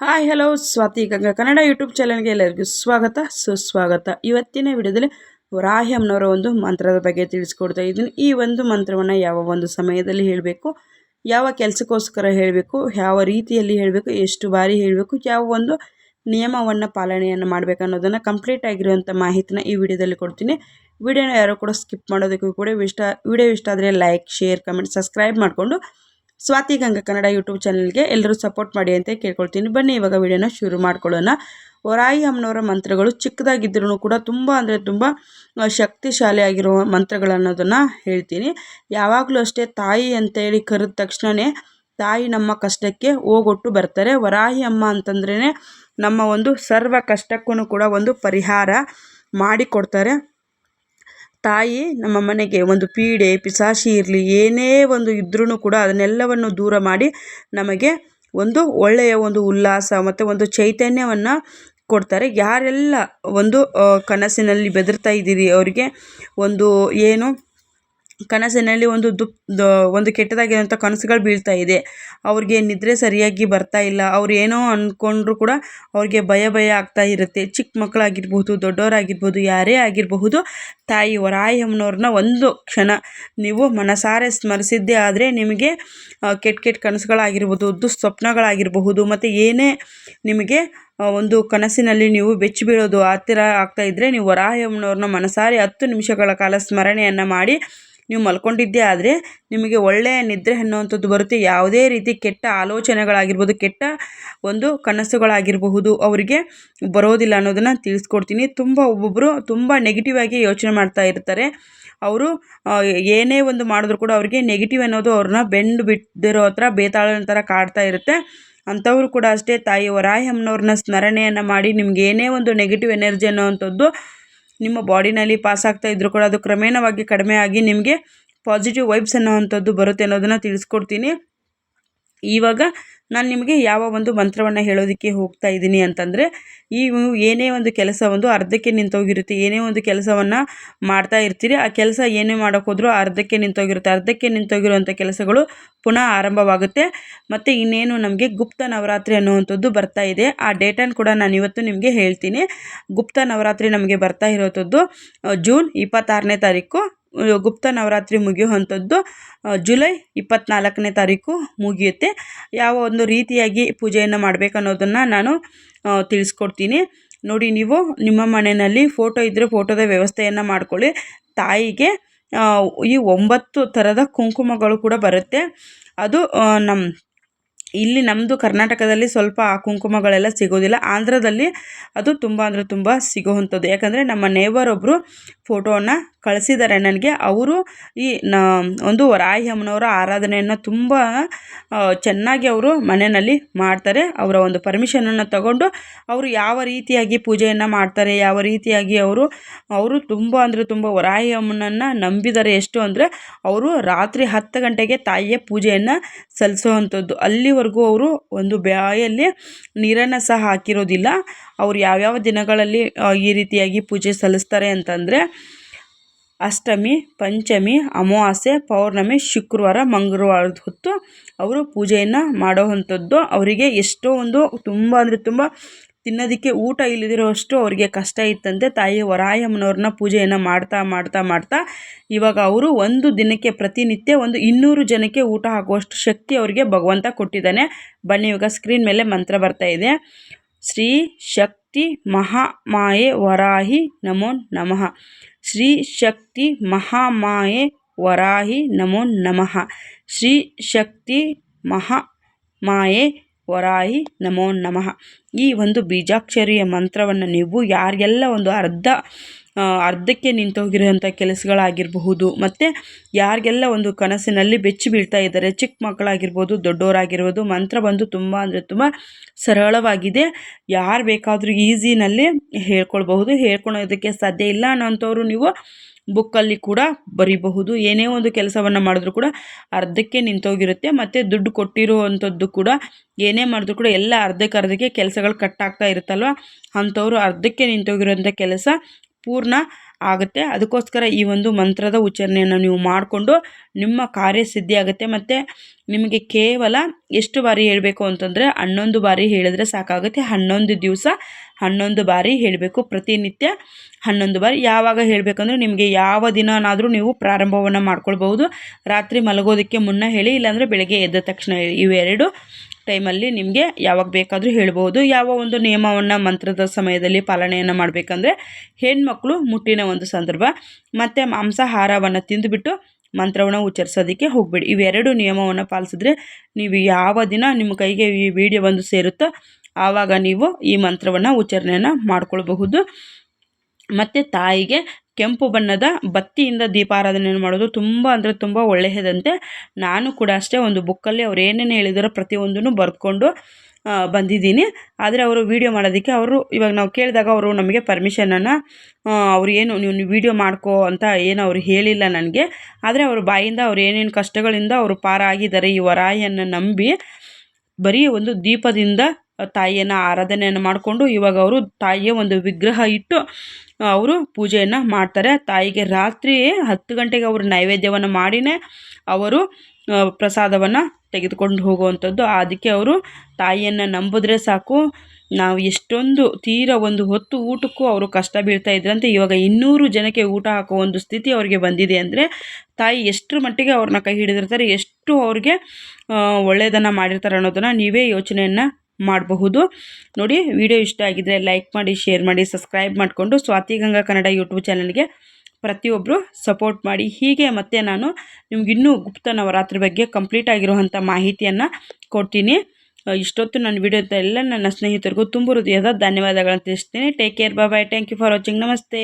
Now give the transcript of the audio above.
Hi hello Swati Ganga Kannada YouTube ಚಾನಲ್ಗೆ ಎಲ್ಲರಿಗೂ ಸ್ವಾಗತ, ಸುಸ್ವಾಗತ. ಇವತ್ತಿನ ವಿಡಿಯೋದಲ್ಲಿ ರಾಯಮ್ನವರ ಒಂದು ಮಂತ್ರದ ಬಗ್ಗೆ ತಿಳಿಸ್ಕೊಡ್ತಾ ಇದ್ದೀನಿ. ಈ ಒಂದು ಮಂತ್ರವನ್ನು ಯಾವ ಒಂದು ಸಮಯದಲ್ಲಿ ಹೇಳಬೇಕು, ಯಾವ ಕೆಲಸಕ್ಕೋಸ್ಕರ ಹೇಳಬೇಕು, ಯಾವ ರೀತಿಯಲ್ಲಿ ಹೇಳಬೇಕು, ಎಷ್ಟು ಬಾರಿ ಹೇಳಬೇಕು, ಯಾವ ಒಂದು ನಿಯಮವನ್ನು ಪಾಲನೆಯನ್ನು ಮಾಡಬೇಕು ಅನ್ನೋದನ್ನು ಕಂಪ್ಲೀಟ್ ಆಗಿರುವಂಥ ಮಾಹಿತಿನ ಈ ವಿಡಿಯೋದಲ್ಲಿ ಕೊಡ್ತೀನಿ. ವಿಡಿಯೋನ ಯಾರು ಕೂಡ ಸ್ಕಿಪ್ ಮಾಡೋದಕ್ಕೂ ಕೂಡ ಇಷ್ಟ, ವಿಡಿಯೋ ಇಷ್ಟ ಆದರೆ ಲೈಕ್ ಶೇರ್ ಕಮೆಂಟ್ ಸಬ್ಸ್ಕ್ರೈಬ್ ಮಾಡಿಕೊಂಡು ಸ್ವಾತಿ ಗಂಗಾ ಕನ್ನಡ ಯೂಟ್ಯೂಬ್ ಚಾನಲ್ಗೆ ಎಲ್ಲರೂ ಸಪೋರ್ಟ್ ಮಾಡಿ ಅಂತ ಕೇಳ್ಕೊಳ್ತೀನಿ. ಬನ್ನಿ, ಇವಾಗ ವಿಡಿಯೋನ ಶುರು ಮಾಡ್ಕೊಳ್ಳೋಣ. ವರಾಯಿ ಅಮ್ಮನವರ ಮಂತ್ರಗಳು ಚಿಕ್ಕದಾಗಿದ್ದರೂ ಕೂಡ ತುಂಬ ಅಂದರೆ ತುಂಬ ಶಕ್ತಿಶಾಲಿ ಆಗಿರುವ ಮಂತ್ರಗಳನ್ನೋದನ್ನು ಹೇಳ್ತೀನಿ. ಯಾವಾಗಲೂ ಅಷ್ಟೇ ತಾಯಿ ಅಂತೇಳಿ ಕರೆದ ತಕ್ಷಣವೇ ತಾಯಿ ನಮ್ಮ ಕಷ್ಟಕ್ಕೆ ಹೋಗೊಟ್ಟು ಬರ್ತಾರೆ. ವರಾಹಿ ಅಮ್ಮ ಅಂತಂದ್ರೇ ನಮ್ಮ ಒಂದು ಸರ್ವ ಕಷ್ಟಕ್ಕೂ ಕೂಡ ಒಂದು ಪರಿಹಾರ ಮಾಡಿಕೊಡ್ತಾರೆ. ತಾಯಿ ನಮ್ಮ ಮನೆಗೆ ಒಂದು ಪೀಡೆ ಪಿಸಾಶಿ ಇರಲಿ, ಏನೇ ಒಂದು ಇದ್ರೂ ಕೂಡ ಅದನ್ನೆಲ್ಲವನ್ನು ದೂರ ಮಾಡಿ ನಮಗೆ ಒಂದು ಒಳ್ಳೆಯ ಒಂದು ಉಲ್ಲಾಸ ಮತ್ತು ಒಂದು ಚೈತನ್ಯವನ್ನು ಕೊಡ್ತಾರೆ. ಯಾರೆಲ್ಲ ಒಂದು ಕನಸಿನಲ್ಲಿ ಬೆದರ್ತಾ ಇದ್ದೀರಿ ಅವರಿಗೆ ಒಂದು ಏನು ಕನಸಿನಲ್ಲಿ ಒಂದು ದುಪ್ ಒಂದು ಕೆಟ್ಟದಾಗಿರುವಂಥ ಕನಸುಗಳು ಬೀಳ್ತಾ ಇದೆ. ಅವ್ರಿಗೆ ನಿದ್ರೆ ಸರಿಯಾಗಿ ಬರ್ತಾ ಇಲ್ಲ. ಅವ್ರು ಏನೋ ಅಂದ್ಕೊಂಡ್ರು ಕೂಡ ಅವ್ರಿಗೆ ಭಯ ಭಯ ಆಗ್ತಾ ಇರುತ್ತೆ. ಚಿಕ್ಕ ಮಕ್ಕಳಾಗಿರ್ಬೋದು ದೊಡ್ಡವರಾಗಿರ್ಬೋದು ಯಾರೇ ಆಗಿರಬಹುದು, ತಾಯಿ ವರಾಯಮ್ಮನವ್ರನ್ನ ಒಂದು ಕ್ಷಣ ನೀವು ಮನಸಾರೆ ಸ್ಮರಿಸಿದ್ದೇ ಆದರೆ ನಿಮಗೆ ಕೆಟ್ಟ ಕೆಟ್ಟ ಕನಸುಗಳಾಗಿರ್ಬೋದು ದುಸ್ವಪ್ನಗಳಾಗಿರಬಹುದು ಮತ್ತು ಏನೇ ನಿಮಗೆ ಒಂದು ಕನಸಿನಲ್ಲಿ ನೀವು ಬೆಚ್ಚಿ ಬೀಳೋದು ಆ ಥರ ಆಗ್ತಾಯಿದ್ರೆ ನೀವು ವರಾಹಮ್ಮನವ್ರನ್ನ ಮನಸಾರೆ ಹತ್ತು ನಿಮಿಷಗಳ ಕಾಲ ಸ್ಮರಣೆಯನ್ನು ಮಾಡಿ ನೀವು ಮಲ್ಕೊಂಡಿದ್ದೇ ಆದರೆ ನಿಮಗೆ ಒಳ್ಳೆಯ ನಿದ್ರೆ ಅನ್ನುವಂಥದ್ದು ಬರುತ್ತೆ. ಯಾವುದೇ ರೀತಿ ಕೆಟ್ಟ ಆಲೋಚನೆಗಳಾಗಿರ್ಬೋದು, ಕೆಟ್ಟ ಒಂದು ಕನಸುಗಳಾಗಿರಬಹುದು, ಅವರಿಗೆ ಬರೋದಿಲ್ಲ ಅನ್ನೋದನ್ನು ತಿಳಿಸ್ಕೊಡ್ತೀನಿ. ತುಂಬ ಒಬ್ಬೊಬ್ಬರು ತುಂಬ ನೆಗೆಟಿವ್ ಆಗಿ ಯೋಚನೆ ಮಾಡ್ತಾ ಇರ್ತಾರೆ. ಅವರು ಏನೇ ಒಂದು ಮಾಡಿದ್ರು ಕೂಡ ಅವರಿಗೆ ನೆಗೆಟಿವ್ ಅನ್ನೋದು ಅವ್ರನ್ನ ಬೆಂಡು ಬಿಟ್ಟಿರೋ ಹತ್ರ, ಬೇತಾಳನ ಥರ ಕಾಡ್ತಾ ಇರುತ್ತೆ. ಅಂಥವ್ರು ಕೂಡ ಅಷ್ಟೇ ತಾಯಿ ವರಾಯಮ್ಮನವ್ರನ್ನ ಸ್ಮರಣೆಯನ್ನು ಮಾಡಿ ನಿಮ್ಗೆ ಏನೇ ಒಂದು ನೆಗೆಟಿವ್ ಎನರ್ಜಿ ಅನ್ನೋವಂಥದ್ದು ನಿಮ್ಮ ಬಾಡಿನಲ್ಲಿ ಪಾಸ್ ಆಗ್ತಾ ಇದ್ದರೂ ಕೂಡ ಅದು ಕ್ರಮೇಣವಾಗಿ ಕಡಿಮೆ ಆಗಿ ನಿಮಗೆ ಪಾಸಿಟಿವ್ ವೈಬ್ಸ್ ಅನ್ನೋವಂಥದ್ದು ಬರುತ್ತೆ ಅನ್ನೋದನ್ನು ತಿಳಿಸ್ಕೊಡ್ತೀನಿ. ಇವಾಗ ನಾನು ನಿಮಗೆ ಯಾವ ಒಂದು ಮಂತ್ರವನ್ನು ಹೇಳೋದಕ್ಕೆ ಹೋಗ್ತಾ ಇದ್ದೀನಿ ಅಂತಂದರೆ, ಈ ಏನೇ ಒಂದು ಕೆಲಸ ಒಂದು ಅರ್ಧಕ್ಕೆ ನಿಂತೋಗಿರುತ್ತೆ, ಏನೇ ಒಂದು ಕೆಲಸವನ್ನು ಮಾಡ್ತಾ ಇರ್ತೀರಿ, ಆ ಕೆಲಸ ಏನೇ ಮಾಡೋಕ್ಕೆ ಹೋದರೂ ಅರ್ಧಕ್ಕೆ ನಿಂತೋಗಿರುತ್ತೆ. ಅರ್ಧಕ್ಕೆ ನಿಂತೋಗಿರುವಂಥ ಕೆಲಸಗಳು ಪುನಃ ಆರಂಭವಾಗುತ್ತೆ. ಮತ್ತು ಇನ್ನೇನು ನಮಗೆ ಗುಪ್ತ ನವರಾತ್ರಿ ಅನ್ನುವಂಥದ್ದು ಬರ್ತಾ ಇದೆ. ಆ ಡೇಟನ್ನು ಕೂಡ ನಾನು ಇವತ್ತು ನಿಮಗೆ ಹೇಳ್ತೀನಿ. ಗುಪ್ತ ನವರಾತ್ರಿ ನಮಗೆ ಬರ್ತಾ ಇರೋಂಥದ್ದು ಜೂನ್ ಇಪ್ಪತ್ತಾರನೇ ತಾರೀಕು. ಗುಪ್ತ ನವರಾತ್ರಿ ಮುಗಿಯುವಂಥದ್ದು ಜುಲೈ ಇಪ್ಪತ್ತ್ನಾಲ್ಕನೇ ತಾರೀಕು ಮುಗಿಯುತ್ತೆ. ಯಾವ ಒಂದು ರೀತಿಯಾಗಿ ಪೂಜೆಯನ್ನು ಮಾಡಬೇಕನ್ನೋದನ್ನು ನಾನು ತಿಳಿಸ್ಕೊಡ್ತೀನಿ. ನೋಡಿ, ನೀವು ನಿಮ್ಮ ಮನೆಯಲ್ಲಿ ಫೋಟೋ ಇದ್ದರೆ ಫೋಟೋದ ವ್ಯವಸ್ಥೆಯನ್ನು ಮಾಡಿಕೊಳ್ಳಿ. ತಾಯಿಗೆ ಈ ಒಂಬತ್ತು ಥರದ ಕುಂಕುಮಗಳು ಕೂಡ ಬರುತ್ತೆ. ಅದು ನಮ್ಮ ಇಲ್ಲಿ ನಮ್ಮದು ಕರ್ನಾಟಕದಲ್ಲಿ ಸ್ವಲ್ಪ ಆ ಕುಂಕುಮಗಳೆಲ್ಲ ಸಿಗೋದಿಲ್ಲ. ಆಂಧ್ರದಲ್ಲಿ ಅದು ತುಂಬ ಅಂದರೆ ತುಂಬ ಸಿಗೋವಂಥದ್ದು. ಯಾಕಂದರೆ ನಮ್ಮ ನೇಬರ್ ಒಬ್ಬರು ಫೋಟೋವನ್ನು ಕಳಿಸಿದ್ದಾರೆ ನನಗೆ. ಅವರು ಈ ನ, ಒಂದು ವರಾಹಿ ಆರಾಧನೆಯನ್ನು ತುಂಬ ಚೆನ್ನಾಗಿ ಅವರು ಮನೆಯಲ್ಲಿ ಮಾಡ್ತಾರೆ. ಅವರ ಒಂದು ಪರ್ಮಿಷನನ್ನು ತಗೊಂಡು ಅವರು ಯಾವ ರೀತಿಯಾಗಿ ಪೂಜೆಯನ್ನು ಮಾಡ್ತಾರೆ, ಯಾವ ರೀತಿಯಾಗಿ ಅವರು ಅವರು ತುಂಬ ಅಂದರೆ ತುಂಬ ವರಾಹಿ ಅಮ್ಮನನ್ನು ನಂಬಿದ್ದಾರೆ. ಎಷ್ಟು ಅಂದರೆ ಅವರು ರಾತ್ರಿ ಹತ್ತು ಗಂಟೆಗೆ ತಾಯಿಯ ಪೂಜೆಯನ್ನು ಸಲ್ಲಿಸುವಂಥದ್ದು. ಅಲ್ಲಿವರೆಗೂ ಅವರು ಒಂದು ಬಾಯಲ್ಲಿ ನೀರನ್ನು ಸಹ ಹಾಕಿರೋದಿಲ್ಲ. ಅವರು ಯಾವ್ಯಾವ ದಿನಗಳಲ್ಲಿ ಈ ರೀತಿಯಾಗಿ ಪೂಜೆ ಸಲ್ಲಿಸ್ತಾರೆ ಅಂತಂದರೆ ಅಷ್ಟಮಿ, ಪಂಚಮಿ, ಅಮಾವಾಸ್ಯೆ, ಪೌರ್ಣಮಿ, ಶುಕ್ರವಾರ, ಮಂಗಳವಾರದ ಹೊತ್ತು ಅವರು ಪೂಜೆಯನ್ನು ಮಾಡೋವಂಥದ್ದು. ಅವರಿಗೆ ಎಷ್ಟೋ ಒಂದು ತುಂಬ ಅಂದರೆ ತುಂಬ ತಿನ್ನೋದಕ್ಕೆ ಊಟ ಇಲ್ಲದಿರೋಷ್ಟು ಅವರಿಗೆ ಕಷ್ಟ ಇತ್ತಂತೆ. ತಾಯಿ ವರಾಯಮ್ಮನವ್ರನ್ನ ಪೂಜೆಯನ್ನು ಮಾಡ್ತಾ ಮಾಡ್ತಾ ಮಾಡ್ತಾ ಇವಾಗ ಅವರು ಒಂದು ದಿನಕ್ಕೆ ಪ್ರತಿನಿತ್ಯ ಒಂದು ಇನ್ನೂರು ಜನಕ್ಕೆ ಊಟ ಹಾಕುವಷ್ಟು ಶಕ್ತಿ ಅವರಿಗೆ ಭಗವಂತ ಕೊಟ್ಟಿದ್ದಾನೆ. ಬನ್ನಿ, ಇವಾಗ ಸ್ಕ್ರೀನ್ ಮೇಲೆ ಮಂತ್ರ ಬರ್ತಾ ಇದೆ. ಶ್ರೀ ಶಕ್ತಿ ಮಹಾಮಾಯೆ ವರಾಹಿ ನಮೋ ನಮಃ. ಶ್ರೀ ಶಕ್ತಿ ಮಹಾಮಾಯೆ ವರಾಹಿ ನಮೋ ನಮಃ. ಶ್ರೀ ಶಕ್ತಿ ಮಹಾ ಮಾಯೆ ವರಾಹಿ ನಮೋ ನಮಃ. ಈ ಒಂದು ಬೀಜಾಕ್ಷರಿಯ ಮಂತ್ರವನ್ನು ನೀವು ಯಾರಿಗೆಲ್ಲ ಒಂದು ಅರ್ಧ ಅರ್ಧಕ್ಕೆ ನಿಂತೋಗಿರೋಂಥ ಕೆಲಸಗಳಾಗಿರಬಹುದು. ಮತ್ತು ಯಾರಿಗೆಲ್ಲ ಒಂದು ಕನಸಿನಲ್ಲಿ ಬೆಚ್ಚಿ ಬೀಳ್ತಾ ಇದ್ದಾರೆ, ಚಿಕ್ಕ ಮಕ್ಕಳಾಗಿರ್ಬೋದು, ದೊಡ್ಡವರಾಗಿರ್ಬೋದು, ಮಂತ್ರ ಬಂದು ತುಂಬ ಅಂದರೆ ತುಂಬ ಸರಳವಾಗಿದೆ. ಯಾರು ಬೇಕಾದರೂ ಈಸಿನಲ್ಲಿ ಹೇಳ್ಕೊಳ್ಬಹುದು. ಹೇಳ್ಕೊಳೋದಕ್ಕೆ ಸಾಧ್ಯ ಇಲ್ಲ ಅನ್ನೋಂಥವ್ರು ನೀವು ಬುಕ್ಕಲ್ಲಿ ಕೂಡ ಬರೀಬಹುದು. ಏನೇ ಒಂದು ಕೆಲಸವನ್ನು ಮಾಡಿದ್ರು ಕೂಡ ಅರ್ಧಕ್ಕೆ ನಿಂತೋಗಿರುತ್ತೆ. ಮತ್ತು ದುಡ್ಡು ಕೊಟ್ಟಿರುವಂಥದ್ದು ಕೂಡ ಏನೇ ಮಾಡಿದ್ರು ಕೂಡ ಎಲ್ಲ ಅರ್ಧಕ್ಕೆ ಅರ್ಧಕ್ಕೆ ಕೆಲಸಗಳು ಕಟ್ಟಾಗ್ತಾ ಇರುತ್ತಲ್ವ? ಅಂಥವ್ರು ಅರ್ಧಕ್ಕೆ ನಿಂತೋಗಿರೋಂಥ ಕೆಲಸ ಪೂರ್ಣ ಆಗುತ್ತೆ. ಅದಕ್ಕೋಸ್ಕರ ಈ ಒಂದು ಮಂತ್ರದ ಉಚ್ಚಾರಣೆಯನ್ನು ನೀವು ಮಾಡಿಕೊಂಡು ನಿಮ್ಮ ಕಾರ್ಯ ಆಗುತ್ತೆ. ಮತ್ತು ನಿಮಗೆ ಕೇವಲ ಎಷ್ಟು ಬಾರಿ ಹೇಳಬೇಕು ಅಂತಂದರೆ ಹನ್ನೊಂದು ಬಾರಿ ಹೇಳಿದ್ರೆ ಸಾಕಾಗುತ್ತೆ. ಹನ್ನೊಂದು ದಿವಸ ಹನ್ನೊಂದು ಬಾರಿ ಹೇಳಬೇಕು. ಪ್ರತಿನಿತ್ಯ ಹನ್ನೊಂದು ಬಾರಿ. ಯಾವಾಗ ಹೇಳಬೇಕಂದ್ರೆ ನಿಮಗೆ ಯಾವ ದಿನನಾದರೂ ನೀವು ಪ್ರಾರಂಭವನ್ನು ಮಾಡ್ಕೊಳ್ಬಹುದು. ರಾತ್ರಿ ಮಲಗೋದಕ್ಕೆ ಮುನ್ನ ಹೇಳಿ, ಇಲ್ಲಾಂದರೆ ಬೆಳಗ್ಗೆ ಎದ್ದ ತಕ್ಷಣ ಇವೆರಡು ಟೈಮಲ್ಲಿ ನಿಮಗೆ ಯಾವಾಗ ಬೇಕಾದರೂ ಹೇಳ್ಬೋದು. ಯಾವ ಒಂದು ನಿಯಮವನ್ನು, ಮಂತ್ರದ ಸಮಯದಲ್ಲಿ ಪಾಲನೆಯನ್ನು ಮಾಡಬೇಕಂದ್ರೆ ಹೆಣ್ಮಕ್ಳು ಮುಟ್ಟಿನ ಒಂದು ಸಂದರ್ಭ, ಮತ್ತು ಮಾಂಸಾಹಾರವನ್ನು ತಿಂದುಬಿಟ್ಟು ಮಂತ್ರವನ್ನು ಉಚ್ಚರಿಸೋದಕ್ಕೆ ಹೋಗಬೇಡಿ. ಇವೆರಡು ನಿಯಮವನ್ನು ಪಾಲಿಸಿದ್ರೆ ನೀವು ಯಾವ ದಿನ ನಿಮ್ಮ ಕೈಗೆ ಈ ವಿಡಿಯೋ ಬಂದು ಸೇರುತ್ತೋ ಆವಾಗ ನೀವು ಈ ಮಂತ್ರವನ್ನು ಉಚ್ಚಾರಣೆಯನ್ನು ಮಾಡ್ಕೊಳ್ಬಹುದು. ಮತ್ತು ತಾಯಿಗೆ ಕೆಂಪು ಬಣ್ಣದ ಬತ್ತಿಯಿಂದ ದೀಪಾರಾಧನೆಯನ್ನು ಮಾಡೋದು ತುಂಬ ಅಂದರೆ ತುಂಬ ಒಳ್ಳೆಯದಂತೆ. ನಾನು ಕೂಡ ಅಷ್ಟೇ ಒಂದು ಬುಕ್ಕಲ್ಲಿ ಅವ್ರು ಏನೇನು ಹೇಳಿದಾರೋ ಪ್ರತಿಯೊಂದನ್ನು ಬರ್ಕೊಂಡು ಬಂದಿದ್ದೀನಿ. ಆದರೆ ಅವರು ವೀಡಿಯೋ ಮಾಡೋದಕ್ಕೆ ಅವರು ಇವಾಗ ನಾವು ಕೇಳಿದಾಗ ಅವರು ನಮಗೆ ಪರ್ಮಿಷನನ್ನು ಅವ್ರು ಏನು ನೀವು ವೀಡಿಯೋ ಮಾಡ್ಕೋ ಅಂತ ಏನು ಅವರು ಹೇಳಿಲ್ಲ ನನಗೆ. ಆದರೆ ಅವ್ರ ಬಾಯಿಂದ ಅವ್ರು ಏನೇನು ಕಷ್ಟಗಳಿಂದ ಅವರು ಪಾರಾಗಿದ್ದಾರೆ ಈ ವರಾಯನ್ನು ನಂಬಿ, ಬರೀ ಒಂದು ದೀಪದಿಂದ ತಾಯಿಯನ್ನು ಆರಾಧನೆಯನ್ನು ಮಾಡಿಕೊಂಡು ಇವಾಗ ಅವರು ತಾಯಿಯ ಒಂದು ವಿಗ್ರಹ ಇಟ್ಟು ಅವರು ಪೂಜೆಯನ್ನು ಮಾಡ್ತಾರೆ. ತಾಯಿಗೆ ರಾತ್ರಿ ಹತ್ತು ಗಂಟೆಗೆ ಅವರು ನೈವೇದ್ಯವನ್ನು ಮಾಡಿನೇ ಅವರು ಪ್ರಸಾದವನ್ನು ತೆಗೆದುಕೊಂಡು ಹೋಗುವಂಥದ್ದು. ಅದಕ್ಕೆ ಅವರು ತಾಯಿಯನ್ನು ನಂಬಿದ್ರೆ ಸಾಕು, ನಾವು ಎಷ್ಟೊಂದು ತೀರ ಒಂದು ಹೊತ್ತು ಊಟಕ್ಕೂ ಅವರು ಕಷ್ಟ ಬೀಳ್ತಾ ಇದ್ರಂತೆ. ಇವಾಗ ಇನ್ನೂರು ಜನಕ್ಕೆ ಊಟ ಹಾಕೋ ಒಂದು ಸ್ಥಿತಿ ಅವರಿಗೆ ಬಂದಿದೆ ಅಂದರೆ, ತಾಯಿ ಎಷ್ಟರ ಮಟ್ಟಿಗೆ ಅವ್ರನ್ನ ಕೈ ಹಿಡಿದಿರ್ತಾರೆ, ಎಷ್ಟು ಅವ್ರಿಗೆ ಒಳ್ಳೆಯದನ್ನು ಮಾಡಿರ್ತಾರೆ ಅನ್ನೋದನ್ನು ನೀವೇ ಯೋಚನೆಯನ್ನು ಮಾಡಬಹುದು. ನೋಡಿ, ವಿಡಿಯೋ ಇಷ್ಟ ಆಗಿದ್ದರೆ ಲೈಕ್ ಮಾಡಿ, ಶೇರ್ ಮಾಡಿ, ಸಬ್ಸ್ಕ್ರೈಬ್ ಮಾಡಿಕೊಂಡು ಸ್ವಾತಿ ಗಂಗಾ ಕನ್ನಡ ಯೂಟ್ಯೂಬ್ ಚಾನಲ್ಗೆ ಪ್ರತಿಯೊಬ್ಬರು ಸಪೋರ್ಟ್ ಮಾಡಿ. ಹೀಗೆ ಮತ್ತೆ ನಾನು ನಿಮ್ಗಿನ್ನೂ ಗುಪ್ತ ನವರಾತ್ರಿ ಬಗ್ಗೆ ಕಂಪ್ಲೀಟ್ ಆಗಿರುವಂಥ ಮಾಹಿತಿಯನ್ನು ಕೊಡ್ತೀನಿ. ಇಷ್ಟೊತ್ತು ನನ್ನ ವಿಡಿಯೋ ಎಲ್ಲ ನನ್ನ ಸ್ನೇಹಿತರಿಗೂ ತುಂಬ ಹೃದಯದ ಧನ್ಯವಾದಗಳನ್ನು ತಿಳಿಸ್ತೀನಿ. Take care bye thank you for watching ನಮಸ್ತೆ